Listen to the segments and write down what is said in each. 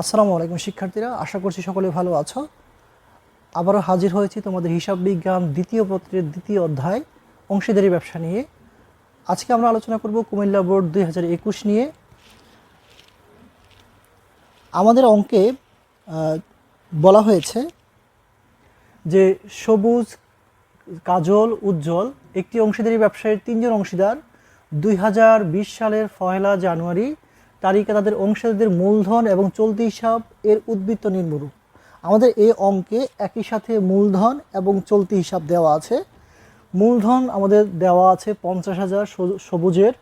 আসসালামু আলাইকুম শিক্ষার্থীরা, আশা করছি সকলে ভালো আছো। আবারও হাজির হয়েছি তোমাদের হিসাব বিজ্ঞান দ্বিতীয় পত্রের দ্বিতীয় অধ্যায়, অংশীদারি ব্যবসা নিয়ে। আজকে আমরা আলোচনা করব কুমিল্লা বোর্ড দুই হাজার একুশ নিয়ে। আমাদের অঙ্কে বলা হয়েছে যে সবুজ, কাজল, উজ্জ্বল একটি অংশীদারি ব্যবসায়ের তিনজন অংশীদার দুই হাজার বিশ সালের পয়লা জানুয়ারি তারিখে তাদের অংশীদারদের মূলধন এবং চলতি হিসাব এর উদ্বৃত্ত নির্মূল আমাদের এই অঙ্কে একই সাথে মূলধন এবং চলতি হিসাব দেওয়া আছে। মূলধন আমাদের দেওয়া আছে পঞ্চাশ হাজার সবুজের,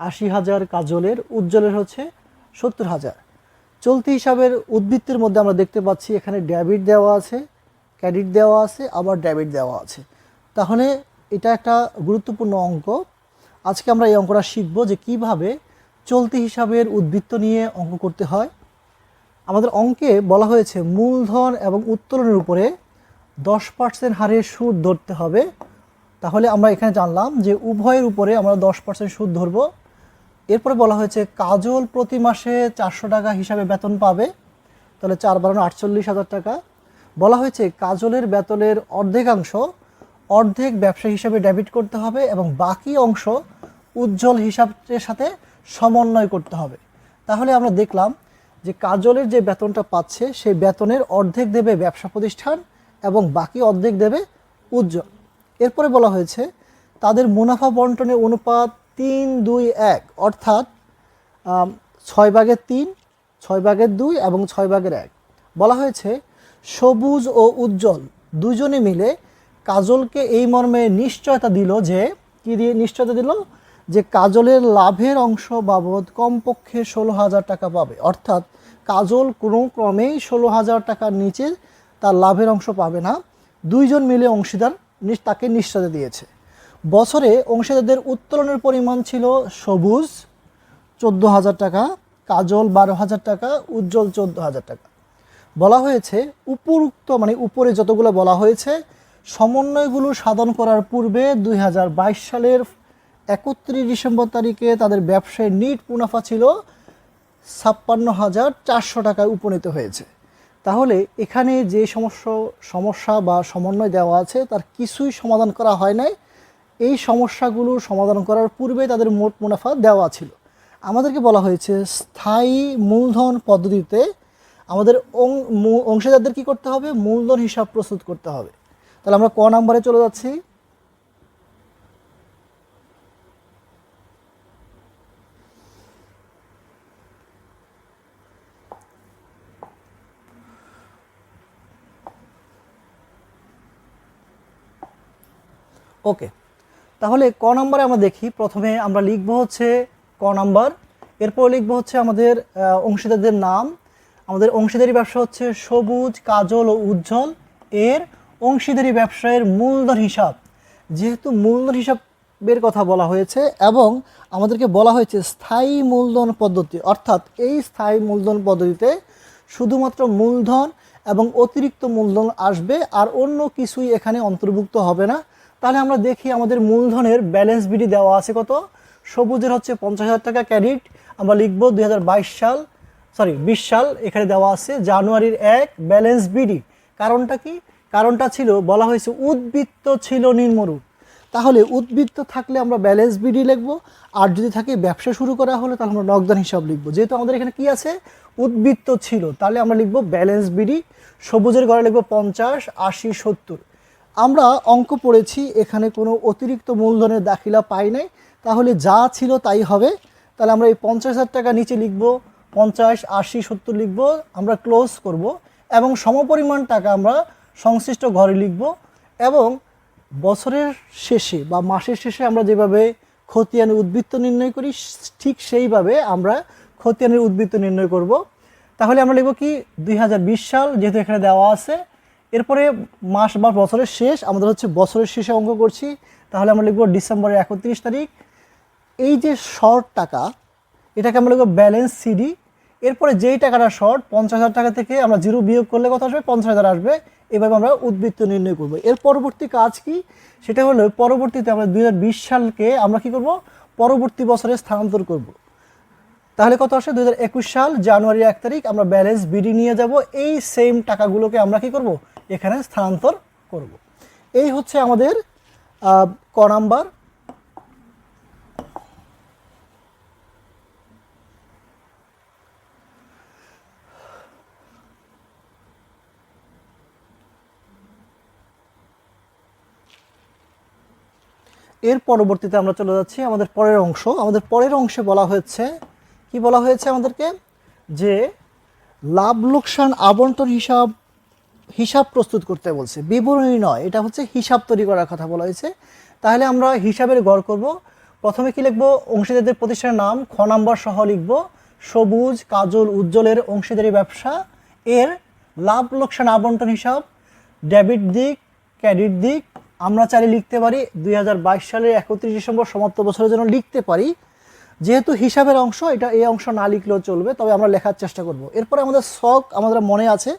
আশি হাজার কাজলের, উজ্জ্বলের হচ্ছে সত্তর হাজার। চলতি হিসাবের উদ্বৃত্তের মধ্যে আমরা দেখতে পাচ্ছি এখানে ডেবিট দেওয়া আছে, ক্রেডিট দেওয়া আছে, আবার ডেবিট দেওয়া আছে। তাহলে এটা একটা গুরুত্বপূর্ণ অঙ্ক। আজকে আমরা এই অঙ্কটা শিখব যে কীভাবে চলতি হিসাবের উদ্বৃত্ত নিয়ে অঙ্ক করতে হয়। আমাদের অঙ্কে বলা হয়েছে মূলধন এবং উত্তোলনের উপরে দশ পার্সেন্ট হারে সুদ ধরতে হবে। তাহলে আমরা এখানে জানলাম যে উভয়ের উপরে আমরা দশ পার্সেন্ট সুদ ধরবো। এরপরে বলা হয়েছে কাজল প্রতি মাসে চারশো টাকা হিসাবে বেতন পাবে। তাহলে চার বারানো আটচল্লিশ হাজার টাকা। বলা হয়েছে কাজলের বেতনের অর্ধেকাংশ অর্ধেক ব্যবসা হিসাবে ডেবিট করতে হবে এবং বাকি অংশ উজ্জ্বল হিসাবের সাথে সমন্বয় করতে হবে। তাহলে আমরা দেখলাম যে কাজলের যে বেতনটা পাচ্ছে, সেই বেতনের অর্ধেক দেবে ব্যবসা প্রতিষ্ঠান এবং বাকি অর্ধেক দেবে উজ্জ্বল। এরপরে বলা হয়েছে, তাদের মুনাফা বন্টনের অনুপাত তিন দুই এক, অর্থাৎ ছয় ভাগের তিন, ছয় ভাগের দুই এবং ছয় ভাগের এক। বলা হয়েছে, সবুজ ও উজ্জ্বল দুজনে মিলে কাজলকে এই মর্মে নিশ্চয়তা দিল যে, কি দিয়ে নিশ্চয়তা দিল? যে কাজলের লাভের অংশ বাবদ কমপক্ষে ষোলো হাজার টাকা পাবে। অর্থাৎ কাজল কোনো ক্রমেই ষোলো হাজার টাকার নিচে তার লাভের অংশ পাবে না। দুইজন মিলে অংশীদার তাকে নিশ্চয়তা দিয়েছে। বছরে অংশীদারদের উত্তোলনের পরিমাণ ছিল সবুজ, চোদ্দ হাজার টাকা, কাজল বারো হাজার টাকা, উজ্জ্বল চোদ্দ হাজার টাকা। বলা হয়েছে, উপরুক্ত মানে উপরে যতগুলো বলা হয়েছে, সমন্বয়গুলো সাধন করার পূর্বে দুই হাজার বাইশ সালের একত্রিশ ডিসেম্বর তারিখে তাদের ব্যবসায় নিট মুনাফা ছিল ছাপ্পান্ন হাজার চারশো টাকায় উপনীত হয়েছে। তাহলে এখানে যে সমস্যা সমস্যা বা সমন্বয় দেওয়া আছে, তার কিছুই সমাধান করা হয় নাই। এই সমস্যাগুলো সমাধান করার পূর্বে তাদের মোট মুনাফা দেওয়া ছিল। আমাদেরকে বলা হয়েছে, স্থায়ী মূলধন পদ্ধতিতে আমাদের অংশীদারদের কী করতে হবে? মূলধন হিসাব প্রস্তুত করতে হবে। তাহলে আমরা ক নাম্বারে চলে যাচ্ছি। ওকে তাহলে ক নাম্বারে আমরা দেখি, প্রথমে আমরা লিখব হচ্ছে ক নাম্বার, এরপর লিখব হচ্ছে আমাদের অংশীদারদের নাম। আমাদের অংশীদারি ব্যবসা হচ্ছে সবুজ, কাজল ও উজ্জ্বল। এর অংশীদারি ব্যবসায়ের মূলধন হিসাব। যেহেতু মূলধন হিসাবের কথা বলা হয়েছে এবং আমাদেরকে বলা হয়েছে স্থায়ী মূলধন পদ্ধতি, অর্থাৎ এই স্থায়ী মূলধন পদ্ধতিতে শুধুমাত্র মূলধন এবং অতিরিক্ত মূলধন আসবে আর অন্য কিছুই এখানে অন্তর্ভুক্ত হবে না। তাহলে আমরা দেখি আমাদের মূলধনের ব্যালেন্স বিডি দেওয়া আছে কত? সবুজের হচ্ছে পঞ্চাশ হাজার টাকা ক্রেডিট আমরা লিখব দুই হাজার বাইশ সাল সরি বিশ সাল এখানে দেওয়া আছে জানুয়ারির এক ব্যালেন্স বিডি কারণটা কি? কারণটা ছিল, বলা হয়েছে উদ্বৃত্ত ছিল নির্মরূপ তাহলে উদ্বৃত্ত থাকলে আমরা ব্যালেন্স বিডি লিখব, আর যদি থাকে ব্যবসা শুরু করা হলে তাহলে আমরা নগদান হিসাব লিখব। যেহেতু আমাদের এখানে কি আছে? উদ্বৃত্ত ছিল। তাহলে আমরা লিখব ব্যালেন্স বিডি সবুজের ঘরে লিখব পঞ্চাশ, আশি, সত্তর। আমরা অঙ্ক পড়েছি, এখানে কোনো অতিরিক্ত মূলধনের দাখিলা পাই নাই, তাহলে যা ছিল তাই হবে। তাহলে আমরা এই পঞ্চাশ হাজার টাকা নিচে লিখব, পঞ্চাশ, আশি, সত্তর লিখব, আমরা ক্লোজ করব এবং সমপরিমাণ টাকা আমরা সংশ্লিষ্ট ঘরে লিখব এবং বছরের শেষে বা মাসের শেষে আমরা যেভাবে খতিয়ানি উদ্বৃত্ত নির্ণয় করি, ঠিক সেইভাবে আমরা খতিয়ানের উদ্বৃত্ত নির্ণয় করব। তাহলে আমরা লিখব কি, দুই হাজার বিশ সাল যেহেতু এখানে দেওয়া আছে এরপরে মাস বা বছরের শেষ, আমাদের হচ্ছে বছরের শেষে অঙ্ক করছি, তাহলে আমরা লিখব ডিসেম্বরের একত্রিশ তারিখ। এই যে শর্ট টাকা, এটাকে আমরা লিখব ব্যালেন্স সিডি এরপরে যেই টাকাটা শর্ট পঞ্চাশ হাজার টাকা থেকে আমরা জিরো বিয়োগ করলে কত আসবে? পঞ্চাশ হাজার আসবে। এভাবে আমরা উদ্বৃত্ত নির্ণয় করব। এর পরবর্তী কাজ কি? সেটা হলো পরবর্তীতে আমরা দু হাজার বিশ সালকে আমরা কি করব? পরবর্তী বছরে স্থানান্তর করব। তাহলে কত আসে? দু হাজার একুশ সাল জানুয়ারি এক তারিখ, আমরা ব্যালেন্স বিডি নিয়ে যাব। এই সেম টাকাগুলোকে আমরা কি করব? এখানে স্থানান্তর করব। এই হচ্ছে আমাদের ক নাম্বার। এর পরবর্তীতে আমরা চলে যাচ্ছি আমাদের পরের অংশ। আমাদের পরের অংশে বলা হয়েছে, কি বলা হয়েছে আমাদেরকে? যে লাভ লোকসান আবন্টন হিসাব হিসাব প্রস্তুত করতে বলছে। বিবরণী নয়, এটা হচ্ছে হিসাব তৈরি করার কথা বলা হয়েছে। তাহলে আমরা হিসাবের গড় করব। প্রথমে কি লিখব? অংশীদারদের প্রতিষ্ঠানের নাম, খ নাম্বার সহ লিখব। সবুজ, কাজল, উজ্জ্বলের অংশীদারি ব্যবসা। এর লাভ, লোকসান, আবন্টন হিসাব, ডেবিট দিক, ক্রেডিট দিক। আমরা চাইলে লিখতে পারি দুই হাজার বাইশ সালের একত্রিশ ডিসেম্বর সমাপ্ত বছরের জন্য লিখতে পারি। যেহেতু হিসাবের অংশ, এটা এই অংশ না লিখলেও চলবে, তবে আমরা লেখার চেষ্টা করব। এরপরে আমাদের শখ, আমাদের মনে আছে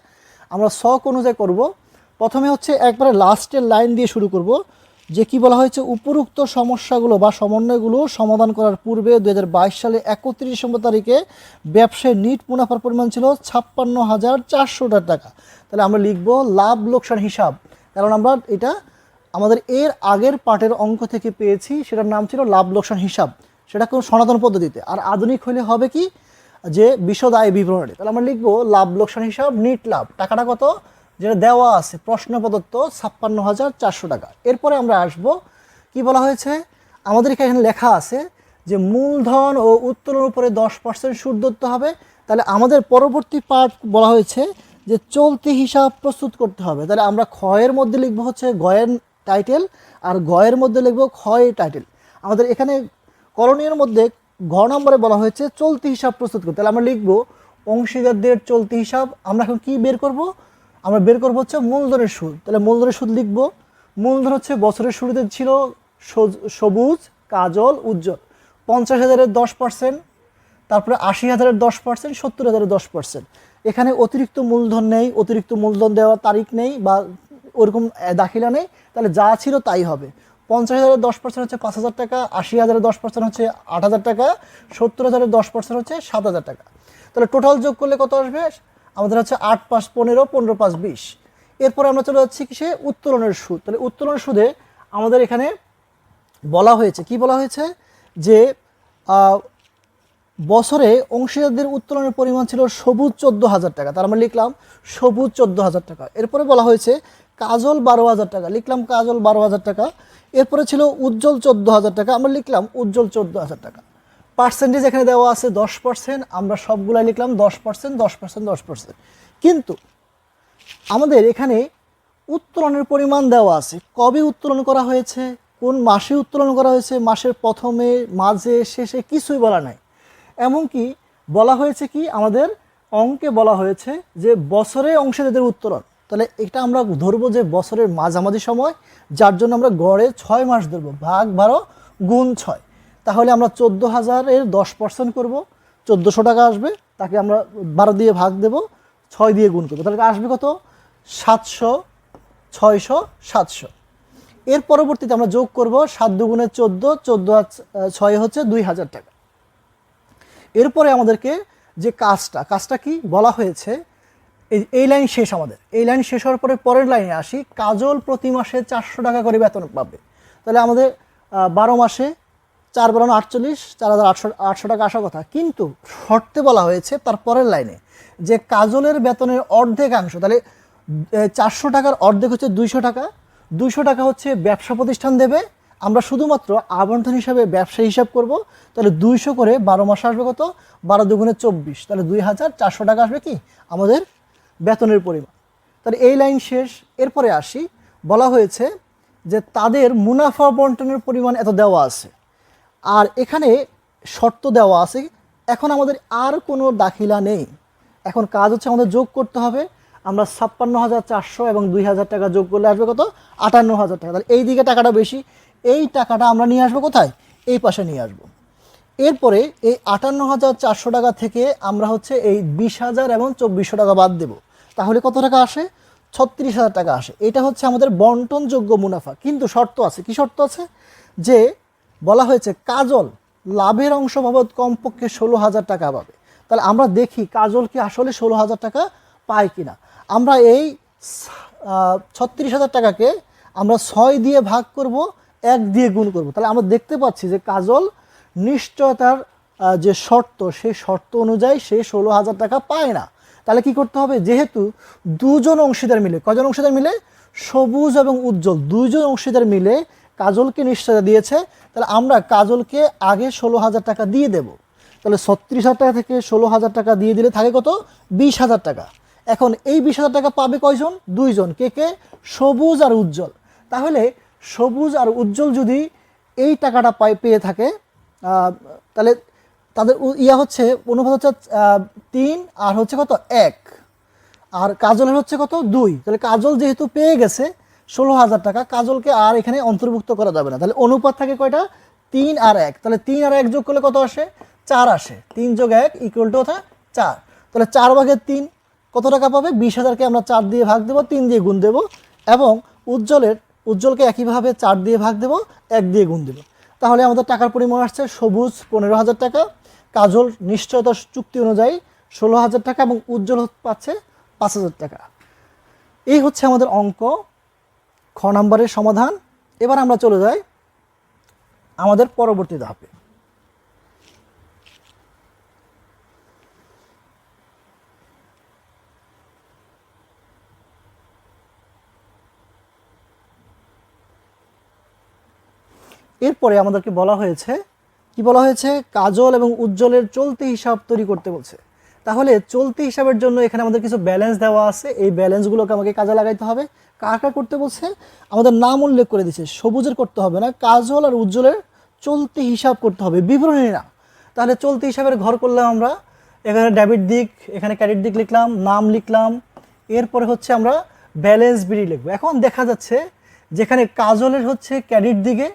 আমরা শখ অনুযায়ী করব। প্রথমে হচ্ছে একবারে লাস্টের লাইন দিয়ে শুরু করব, যে কি বলা হয়েছে, উপরোক্ত সমস্যাগুলো বা সমন্বয়গুলো সমাধান করার পূর্বে দু হাজার বাইশ সালে একত্রিশ ডিসেম্বর তারিখে ব্যবসায় নিট মুনাফার পরিমাণ ছিল ছাপ্পান্ন হাজার চারশো টাকা। তাহলে আমরা লিখব লাভ লোকসান হিসাব, কারণ আমরা এটা আমাদের এর আগের পার্টের অঙ্ক থেকে পেয়েছি, সেটার নাম ছিল লাভ লোকসান হিসাব। সেটা কোন সনাতন পদ্ধতিতে। আর আধুনিক হলে হবে কি? যে বিশদ আয় বিবরণী। তাহলে আমরা লিখব, লাভ, লোকসান হিসাব, নিট লাভ। টাকাটা কত? যেটা দেওয়া আছে, প্রশ্ন প্রদত্ত, ছাপ্পান্ন হাজার চারশো টাকা। এরপরে আমরা আসব, কি বলা হয়েছে? আমাদের এখানে লেখা আছে যে, মূলধন ও উত্তোলন উপরে দশ পার্সেন্ট সুদ ধরতে হবে। তাহলে আমাদের পরবর্তী পার্ট বলা হয়েছে যে, চলতি হিসাব প্রস্তুত করতে হবে। তাহলে আমরা ক্ষয়ের মধ্যে লিখব হচ্ছে গয়ের টাইটেল আর গয়ের মধ্যে লিখব ক্ষয় টাইটেল আমাদের এখানে করণীয়ের মধ্যে ঘ নম্বরে বলা হয়েছে, চলতি হিসাব প্রস্তুত করতে। তাহলে আমরা লিখব অংশীদারদের চলতি হিসাব। আমরা এখন কি বের করব? আমরা বের করব হচ্ছে মূলধনের সুদ। তাহলে মূলধনের সুদ লিখব। মূলধন হচ্ছে বছরের শুরুতে ছিল সবুজ, কাজল, উজ্জ্বল। পঞ্চাশ হাজারের দশ পার্সেন্ট, তারপরে আশি হাজারের দশ পার্সেন্ট, সত্তর হাজারের দশ পার্সেন্ট। এখানে অতিরিক্ত মূলধন নেই, অতিরিক্ত মূলধন দেওয়ার তারিখ নেই বা ওরকম দাখিলা নেই। তাহলে যা ছিল তাই হবে। পঞ্চাশ হাজারের দশ পার্সেন্ট হচ্ছে পাঁচ হাজার টাকা, আশি হাজারের দশ পার্সেন্ট হচ্ছে আট হাজার টাকা, সত্তর হাজারের দশ পার্সেন্ট হচ্ছে সাত হাজার টাকা। তাহলে টোটাল যোগ করলে কত আসবে? আমাদের হচ্ছে আট পাঁচ পনেরো পনেরো পাঁচ বিশ। এরপরে আমরা চলে যাচ্ছি কিসে? উত্তোলনের সুদ। তাহলে উত্তোলনের সুদে আমাদের এখানে বলা হয়েছে, কি বলা হয়েছে? যে বছরে অংশীদারদের উত্তোলনের পরিমাণ ছিল সবুজ চোদ্দ হাজার টাকা। তার আমরা লিখলাম সবুজ চোদ্দ হাজার টাকা। এরপরে বলা হয়েছে কাজল বারো হাজার টাকা, লিখলাম কাজল বারো হাজার টাকা। এরপরে ছিল উজ্জ্বল চোদ্দ হাজার টাকা, আমরা লিখলাম উজ্জ্বল চোদ্দ হাজার টাকা। পার্সেন্টেজ এখানে দেওয়া আছে দশ পার্সেন্ট আমরা সবগুলাই লিখলাম দশ পার্সেন্ট দশ পার্সেন্ট দশ পার্সেন্ট কিন্তু আমাদের এখানে উত্তোলনের পরিমাণ দেওয়া আছে। কবে উত্তোলন করা হয়েছে? কোন মাসে উত্তোলন করা হয়েছে? মাসের প্রথমে, মাঝে, শেষে কিছুই বলা নাই। এমনকি বলা হয়েছে কি? আমাদের অঙ্কে বলা হয়েছে যে বছরে অংশীদারদের উত্তোলন। তাহলে এটা আমরা ধরবো যে বছরের মাঝামাঝি সময়, যার জন্য আমরা গড়ে ছয় মাস ধরবো, ভাগ বারো গুণ ছয়। তাহলে আমরা চোদ্দ হাজারের দশ পার্সেন্ট করব, চোদ্দোশো টাকা আসবে, তাকে আমরা বারো দিয়ে ভাগ দেব, ছয় দিয়ে গুণ করব। তাহলে আসবে কত? সাতশো, ছয়শো, সাতশো। এর পরবর্তীতে আমরা যোগ করব সাত দুগুণে চোদ্দ চোদ্দ ছয় হচ্ছে দুই হাজার টাকা। এরপরে আমাদেরকে যে কাজটা কাজটা কি? বলা হয়েছে এই এই লাইন শেষ আমাদের। এই লাইন শেষ হওয়ার পরে পরের লাইনে আসি। কাজল প্রতি মাসে চারশো টাকা করে বেতন পাবে। তাহলে আমাদের বারো মাসে চার বারো আটচল্লিশ, চার হাজার আটশো আটশো টাকা আসার কথা। কিন্তু শর্তে বলা হয়েছে তার পরের লাইনে যে কাজলের বেতনের অর্ধেকাংশ, তাহলে চারশো টাকার অর্ধেক হচ্ছে দুইশো টাকা। দুইশো টাকা হচ্ছে ব্যবসা প্রতিষ্ঠান দেবে। আমরা শুধুমাত্র আবন্টন হিসাবে ব্যবসা হিসাব করব। তাহলে দুইশো করে বারো মাসে আসবে কত? বারো দুগুণে চব্বিশ। তাহলে দুই হাজার চারশো টাকা আসবে কি? আমাদের বেতনের পরিমাণ। তাহলে এই লাইন শেষ। এরপরে আসি। বলা হয়েছে যে তাদের মুনাফা বন্টনের পরিমাণ এত দেওয়া আছে। আর এখানে শর্ত দেওয়া আছে, এখন আমাদের আর কোনো দাখিলা নেই। এখন কাজ হচ্ছে আমাদের যোগ করতে হবে। আমরা ছাপ্পান্ন হাজার চারশো এবং দুই হাজার টাকা যোগ করলে আসবে কত? আটান্ন হাজার টাকা। তাহলে এই দিকে টাকাটা বেশি। এই টাকাটা আমরা নিয়ে আসব কোথায়? এই পাশে নিয়ে আসব। এরপরে এই আটান্ন হাজার চারশো টাকা থেকে আমরা হচ্ছে এই বিশ হাজার এবং চব্বিশশো টাকা বাদ দেব। তাহলে কত টাকা আসে? ছত্রিশ হাজার টাকা আসে। এটা হচ্ছে আমাদের বন্টনযোগ্য মুনাফা। কিন্তু শর্ত আছে। কি শর্ত আছে? যে বলা হয়েছে কাজল লাভের অংশ বাবদ কমপক্ষে ষোলো হাজার টাকা পাবে। তাহলে আমরা দেখি কাজল কি আসলে ষোলো হাজার টাকা পায় কি না আমরা এই ছত্রিশ হাজার টাকাকে আমরা ছয় দিয়ে ভাগ করব, এক দিয়ে গুণ করব। তাহলে আমরা দেখতে পাচ্ছি যে কাজল নিশ্চয়তার যে শর্ত, সেই শর্ত অনুযায়ী সে ষোলো হাজার টাকা পায় না। তাহলে কি করতে হবে? যেহেতু দুজন অংশীদার মিলে, কজন অংশীদার মিলে? সবুজ এবং উজ্জ্বল, দুইজন অংশীদার মিলে কাজলকে নিশ্চয়তা দিয়েছে। তাহলে আমরা কাজলকে আগে ষোলো হাজার টাকা দিয়ে দেব। তাহলে ছত্রিশ হাজার টাকা থেকে ষোলো হাজার টাকা দিয়ে দিলে থাকে কত? বিশ হাজার টাকা। এখন এই বিশ হাজার টাকা পাবে কয়জন? দুইজন। কে কে? সবুজ আর উজ্জ্বল। তাহলে সবুজ আর উজ্জ্বল যদি এই টাকাটা পাই পেয়ে থাকে তাহলে তাদের ইয়া হচ্ছে অনুপাত হচ্ছে তিন আর হচ্ছে কত? এক। আর কাজলের হচ্ছে কত? দুই। তাহলে কাজল যেহেতু পেয়ে গেছে ষোলো হাজার টাকা, কাজলকে আর এখানে অন্তর্ভুক্ত করা যাবে না। তাহলে অনুপাত থাকে কয়টা? তিন আর এক। তাহলে তিন আর এক যোগ করলে কত আসে? চার আসে। তিন যোগ এক ইকুয়াল টু কথা চার। তাহলে চার ভাগের তিন কত টাকা পাবে? বিশ হাজারকে আমরা চার দিয়ে ভাগ দেবো, তিন দিয়ে গুণ দেবো এবং উজ্জ্বলের, উজ্জ্বলকে একইভাবে চার দিয়ে ভাগ দেবো, এক দিয়ে গুণ দেবো। তাহলে আমাদের টাকার পরিমাণ আসছে সবুজ পনেরো হাজার টাকা কাজল নিশ্চয়তা চুক্তি অনুযায়ী ষোলো হাজার টাকা এবং উজ্জ্বল পাচ্ছে পাঁচ হাজার টাকা। এই হচ্ছে আমাদের অঙ্ক। খ নাম্বারের সমাধান। এবার আমরা চলে যাই আমাদের পরবর্তী ধাপে। এরপরে আমাদেরকে বলা হয়েছে কি বলা হয়েছে? কাজল এবং উজ্জ্বলের চলতি হিসাব তৈরি করতে বলছে। তাহলে চলতি হিসাবের জন্য এখানে আমাদের কিছু ব্যালেন্স দেওয়া আছে। এই ব্যালেন্সগুলোকে আমাকে কাজে লাগাইতে হবে। কার কার করতে বলছে? আমাদের নাম উল্লেখ করে দিচ্ছে সবুজের করতে হবে না, কাজল আর উজ্জ্বলের চলতি হিসাব করতে হবে, বিবরণী না। তাহলে চলতি হিসাবের ঘর করলাম আমরা। এখানে ডেবিট দিক, এখানে ক্রেডিট দিক লিখলাম, নাম লিখলাম। এরপরে হচ্ছে আমরা ব্যালেন্স বিডি লিখব। এখন দেখা যাচ্ছে যেখানে কাজলের হচ্ছে ক্রেডিট দিকে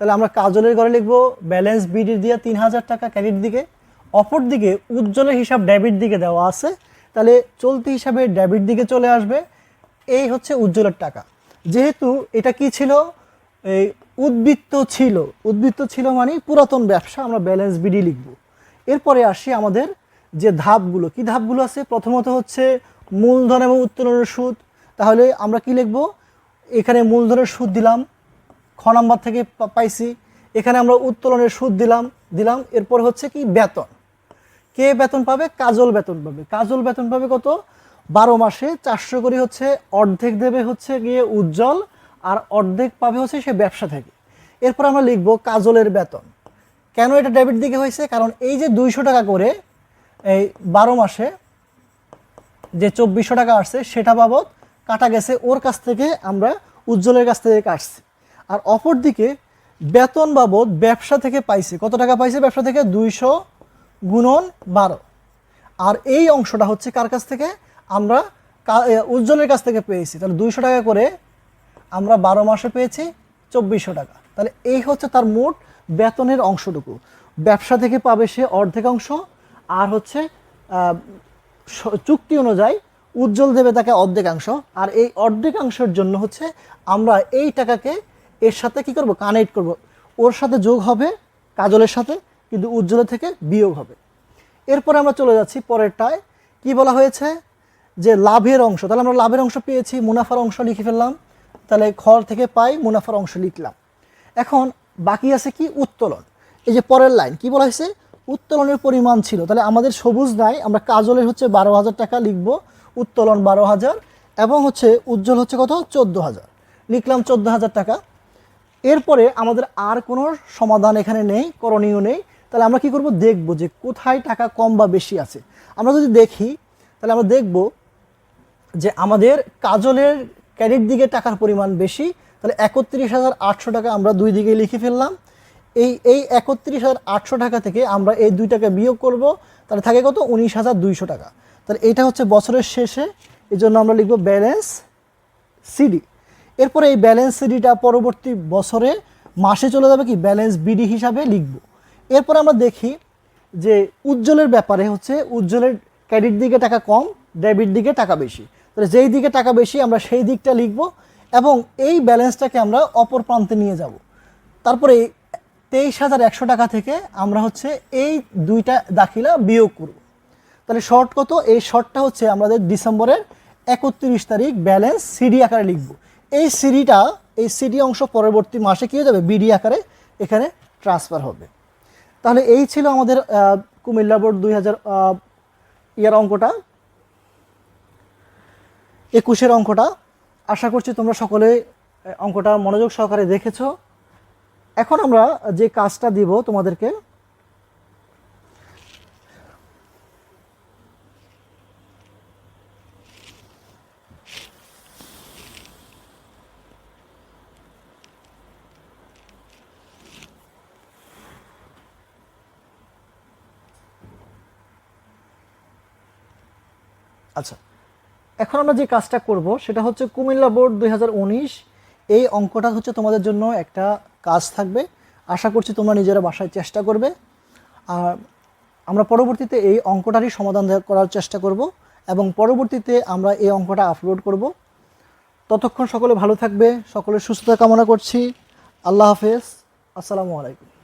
তাহলে আমরা কাজলের ঘরে লিখব ব্যালেন্স বিডি দিয়ে তিন হাজার টাকা ক্রেডিট দিকে। অপর দিকে উজ্জ্বলের হিসাব ডেবিট দিকে দেওয়া আছে। তাহলে চলতি হিসাবে ডেবিট দিকে চলে আসবে। এই হচ্ছে উজ্জ্বলের টাকা। যেহেতু এটা কি ছিল? এই উদ্বৃত্ত ছিল। উদ্বৃত্ত ছিল মানে পুরাতন ব্যবসা, আমরা ব্যালেন্স বিডি লিখব। এরপরে আসি আমাদের যে ধাপগুলো। কি ধাপগুলো আছে? প্রথমত হচ্ছে মূলধন এবং উত্তোলনের সুদ। তাহলে আমরা কি লিখব? এখানে মূলধনের সুদ দিলাম। খ নাম্বার থেকে পাইছি। এখানে আমরা উত্তোলনের সুদ দিলাম দিলাম। এরপর হচ্ছে কি বেতন। কে বেতন পাবে? কাজল বেতন পাবে। কাজল বেতন পাবে কত? বারো মাসে চারশো করে হচ্ছে অর্ধেক দেবে হচ্ছে গিয়ে উজ্জ্বল, আর অর্ধেক পাবে হচ্ছে সে ব্যবসা থেকে। এরপর আমরা লিখব কাজলের বেতন। কেন এটা ডেবিট দিকে হয়েছে? কারণ এই যে দুইশো টাকা করে এই বারো মাসে যে চব্বিশশো টাকা আসছে, সেটা বাবদ কাটা গেছে ওর কাছ থেকে আমরা উজ্জ্বলের কাছ থেকে কাটছি। আর অপর দিকে বেতন বাবদ ব্যবসা থেকে পাইছে। কত টাকা পাইছে ব্যবসা থেকে? দুইশো গুণন বারো। আর এই অংশটা হচ্ছে কার কাছ থেকে? আমরা উজ্জ্বলের কাছ থেকে পেয়েছি। তাহলে দুইশো টাকা করে আমরা বারো মাসে পেয়েছি চব্বিশশো টাকা। তাহলে এই হচ্ছে তার মোট বেতনের অংশটুকু। ব্যবসা থেকে পাবে সে অর্ধেক অংশ। আর হচ্ছে চুক্তি অনুযায়ী উজ্জ্বল দেবে তাকে অর্ধেকাংশ। আর এই অর্ধেকাংশের জন্য হচ্ছে আমরা এই টাকাকে এর সাথে কি করব? কানেক্ট করব। ওর সাথে যোগ হবে কাজলের সাথে, কিন্তু উজ্জ্বলের থেকে বিয়োগ হবে। এরপরে আমরা চলে যাচ্ছি পরেরটায়। কি বলা হয়েছে? যে লাভের অংশ। তাহলে আমরা লাভের অংশ পেয়েছি, মুনাফার অংশ লিখে ফেললাম। তাহলে খর থেকে পাই, মুনাফার অংশ লিখলাম। এখন বাকি আছে কি? উত্তোলন। এই যে পরের লাইন, কি বলা হয়েছে? উত্তোলনের পরিমাণ ছিল। তাহলে আমাদের সবুজ নাই, আমরা কাজলের হচ্ছে বারো হাজার টাকা লিখব। উত্তোলন বারো হাজার এবং হচ্ছে উজ্জ্বল হচ্ছে কত? চোদ্দ হাজার। লিখলাম চোদ্দ হাজার টাকা। এরপরে আমাদের আর কোনো সমাধান এখানে নেই, করণীয় নেই। তাহলে আমরা কি করব? দেখব যে কোথায় টাকা কম বা বেশি আছে। আমরা যদি দেখি, তাহলে আমরা দেখব যে আমাদের কাজলের ক্রেডিট দিকে টাকার পরিমাণ বেশি। তাহলে একত্রিশ হাজার আটশো টাকা আমরা দুই দিকে লিখে ফেললাম। এই এই একত্রিশ হাজার আটশো টাকা থেকে আমরা এই দুই টাকা বিয়োগ করব। তাহলে থাকে কত? উনিশ হাজার দুইশো টাকা। তাহলে এটা হচ্ছে বছরের শেষে। এই জন্য আমরা লিখব ব্যালেন্স সিডি এরপরে এই ব্যালেন্স সিডিটা পরবর্তী বছরে মাসে চলে যাবে কি? ব্যালেন্স বিডি হিসাবে লিখব। এরপর আমরা দেখি যে উজ্জ্বলের ব্যাপারে হচ্ছে উজ্জ্বলের ক্রেডিট দিকে টাকা কম ডেবিট দিকে টাকা বেশি। তাহলে যেই দিকে টাকা বেশি আমরা সেই দিকটা লিখব এবং এই ব্যালেন্সটাকে আমরা অপর প্রান্তে নিয়ে যাব। তারপরে তেইশ হাজার একশো টাকা থেকে আমরা হচ্ছে এই দুইটা দাখিলা বিয়োগ করব। তাহলে শর্ট কত? এই শর্টটা হচ্ছে আমাদের ডিসেম্বরের একত্রিশ তারিখ ব্যালেন্স সিডি আকারে লিখব। এই সিডিটা, এই সিডি অংশ পরবর্তী মাসে কী হয়ে যাবে? বিডি আকারে এখানে ট্রান্সফার হবে। তাহলে এই ছিল আমাদের কুমিল্লা বোর্ড দুই হাজার ইয়ার অঙ্কটা। একুশের অঙ্কটা। আশা করছি তোমরা সকলে অঙ্কটা মনোযোগ সহকারে দেখেছ। এখন আমরা যে কাজটা দিব তোমাদেরকে আচ্ছা এখন আমরা যে কাজটা করব সেটা হচ্ছে কুমিল্লা বোর্ড দু হাজার উনিশ। এই অঙ্কটা হচ্ছে তোমাদের জন্য একটা কাজ থাকবে। আশা করছি তোমরা নিজেরা বাসায় চেষ্টা করবে। আর আমরা পরবর্তীতে এই অঙ্কটারই সমাধান করার চেষ্টা করব এবং পরবর্তীতে আমরা এই অঙ্কটা আপলোড করব। ততক্ষণ সকলে ভালো থাকবে, সকলের সুস্থতা কামনা করছি। আল্লাহ হাফেজ। আসসালামু আলাইকুম।